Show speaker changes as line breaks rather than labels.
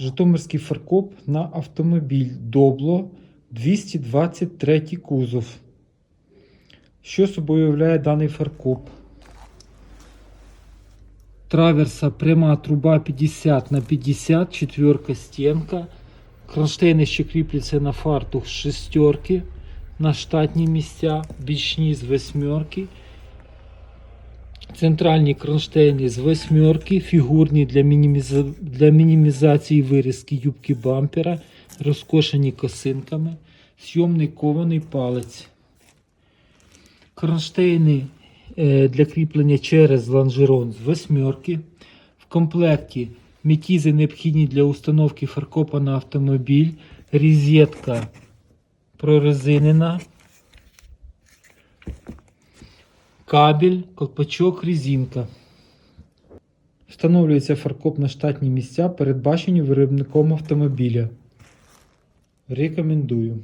Житомирський фаркоп на автомобіль Добло 223 кузов. Що собою являє даний фаркоп? Траверса пряма труба 50 на 50, четверка стенка. Кронштейни ще кріпляться на фартух з шестерки, на штатні місця, бічні з восьмерки. Центральні кронштейни з восьмерки, фігурні для, мініміза... для мінімізації вирізки юбки бампера, розкошені косинками, сйомний кований палець. Кронштейни е, для кріплення через лонжерон з восьмерки. В комплекті мітізи необхідні для установки фаркопа на автомобіль, розетка прорезинена, кабель, колпачок, резинка. Встановлюється фаркоп на штатні місця, передбачені виробником автомобіля. Рекомендую.